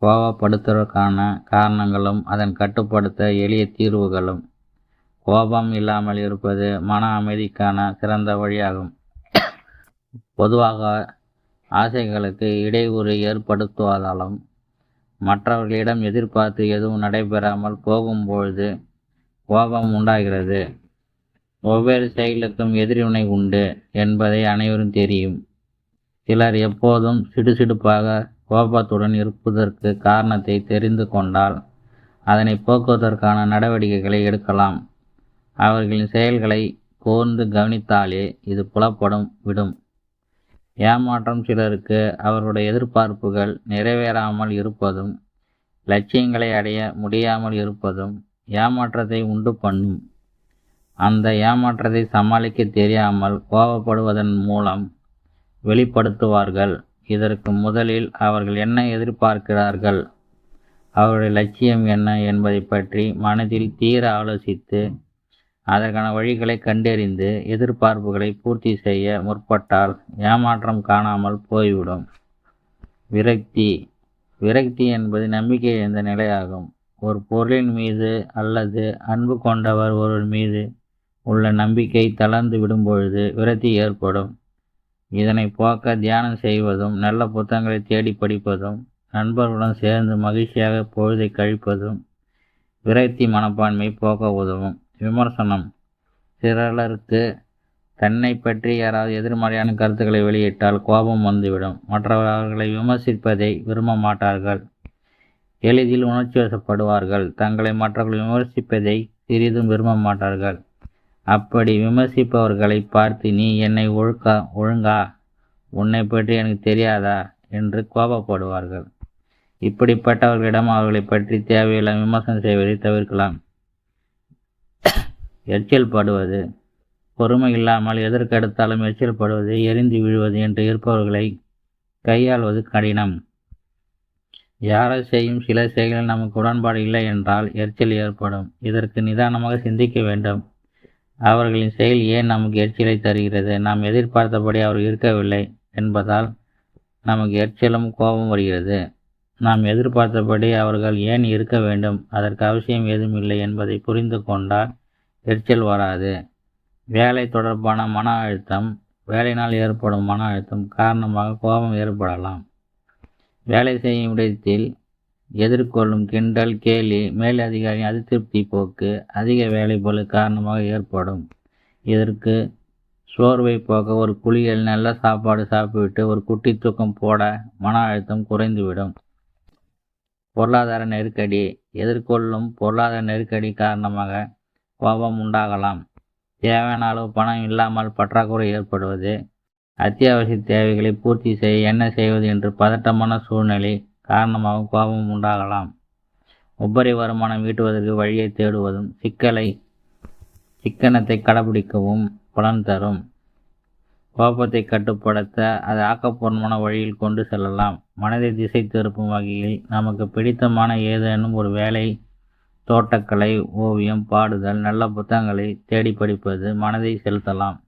கோபப்படுத்துவதற்கான காரணங்களும் அதன் கட்டுப்படுத்த எளிய தீர்வுகளும். கோபம் இல்லாமல் இருப்பது மன அமைதிக்கான சிறந்த வழியாகும். பொதுவாக ஆசைகளுக்கு இடையூறு ஏற்படுத்துவதாலும் மற்றவர்களிடம் எதிர்பார்த்து எதுவும் நடைபெறாமல் போகும்பொழுது கோபம் உண்டாகிறது. ஒவ்வொரு செயலுக்கும் எதிர்வினை உண்டு என்பதை அனைவரும் தெரியும். சிலர் எப்போதும் சிடுசிடுப்பாக கோபத்துடன் இருப்பதற்கு காரணத்தை தெரிந்து கொண்டால் அதனை போக்குவதற்கான நடவடிக்கைகளை எடுக்கலாம். அவர்களின் செயல்களை கூர்ந்து கவனித்தாலே இது புலப்படும் விடும். ஏமாற்றம் சிலருக்கு அவர்களுடைய எதிர்பார்ப்புகள் நிறைவேறாமல் இருப்பதும் லட்சியங்களை அடைய முடியாமல் இருப்பதும் ஏமாற்றத்தை உண்டு பண்ணும். அந்த ஏமாற்றத்தை சமாளிக்க தெரியாமல் கோபப்படுவதன் மூலம் வெளிப்படுத்துவார்கள். இதற்கு முதலில் அவர்கள் என்ன எதிர்பார்க்கிறார்கள்? அவருடைய லட்சியம் என்ன என்பதை பற்றி மனதில் தீர ஆலோசித்து அதற்கான வழிகளை கண்டறிந்து எதிர்பார்ப்புகளை பூர்த்தி செய்ய முற்பட்டால் ஏமாற்றம் காணாமல் போய்விடும். விரக்தி. விரக்தி என்பது நம்பிக்கை என்ற நிலையாகும். ஒரு பொருளின் மீது அல்லது அன்பு கொண்டவர் ஒருவர் மீது உள்ள நம்பிக்கை தளர்ந்து விடும் பொழுது விரக்தி ஏற்படும். இதனை போக்க தியானம் செய்வதும் நல்ல புத்தகங்களை தேடி படிப்பதும் நண்பர்களுடன் சேர்ந்து மகிழ்ச்சியாக பொழுதை கழிப்பதும் விரக்தி மனப்பான்மை போக்க உதவும். விமர்சனம். சிறலருக்கு தன்னை பற்றி யாராவது எதிர்மறையான கருத்துக்களை வெளியிட்டால் கோபம் வந்துவிடும். மற்றவர் அவர்களை விமர்சிப்பதை விரும்ப மாட்டார்கள். எளிதில் உணர்ச்சி வசப்படுவார்கள். தங்களை மற்றவர்கள் விமர்சிப்பதை சிறிதும் விரும்ப மாட்டார்கள். அப்படி விமர்சிப்பவர்களை பார்த்து நீ என்னை ஒழுக்கா ஒழுங்கா உன்னை பற்றி எனக்கு தெரியாதா என்று கோபப்படுவார்கள். இப்படிப்பட்டவர்களிடம் அவர்களை பற்றி தேவையில்லாம விமர்சனம் செய்வதை தவிர்க்கலாம். எரிச்சல் படுவது பொறுமை இல்லாமல் எதற்கெடுத்தாலும் எரிச்சல் படுவது எரிந்து விழுவது என்று இருப்பவர்களை கையாள்வது கடினம். யாரோ செய்யும் சில செயல்கள் நமக்கு உடன்பாடு இல்லை என்றால் எரிச்சல் ஏற்படும். இதற்கு நிதானமாக சிந்திக்க வேண்டும். அவர்களின் செயல் ஏன் நமக்கு எரிச்சலை தருகிறது? நாம் எதிர்பார்த்தபடி அவர் இருக்கவில்லை என்பதால் நமக்கு எரிச்சலும் கோபம் வருகிறது. நாம் எதிர்பார்த்தபடி அவர்கள் ஏன் இருக்க வேண்டும்? அதற்கு அவசியம் ஏதும் இல்லை என்பதை புரிந்து கொண்டால் எரிச்சல் வராது. வேலை தொடர்பான மன அழுத்தம் வேலையினால் ஏற்படும் மன அழுத்தம் காரணமாக கோபம் ஏற்படலாம். வேலை செய்யும் இடத்தில் எதிர்கொள்ளும் கிண்டல் கேலி மேலதிகாரியின் அதிருப்தி போக்கு அதிக வேலைப்பளு காரணமாக ஏற்படும். இதற்கு சோர்வை போக்க ஒரு குளியல் நல்ல சாப்பாடு சாப்பிட்டு ஒரு குட்டி தூக்கம் போட மன அழுத்தம் குறைந்துவிடும். பொருளாதார நெருக்கடி. எதிர்கொள்ளும் பொருளாதார நெருக்கடி காரணமாக கோபம் உண்டாகலாம். தேவையான அளவு பணம் இல்லாமல் பற்றாக்குறை ஏற்படுவது. அத்தியாவசிய தேவைகளை பூர்த்தி செய்ய என்ன செய்வது என்று பதட்டமான சூழ்நிலை காரணமாக கோபம் உண்டாகலாம். உபரி வருமானம் ஈட்டுவதற்கு வழியை தேடுவதும் சிக்கலை சிக்கனத்தை கடைபிடிக்கவும் பலன் தரும். கோபத்தை கட்டுப்படுத்த அது ஆக்கப்பூர்வமான வழியில் கொண்டு செல்லலாம். மனதை திசை திருப்பும் வகையில் நமக்கு பிடித்தமான ஏதேனும் ஒரு வேலை தோட்டக்கலை ஓவியம் பாடுதல் நல்ல புத்தகங்களை தேடி படிப்பது மனதை செலுத்தலாம்.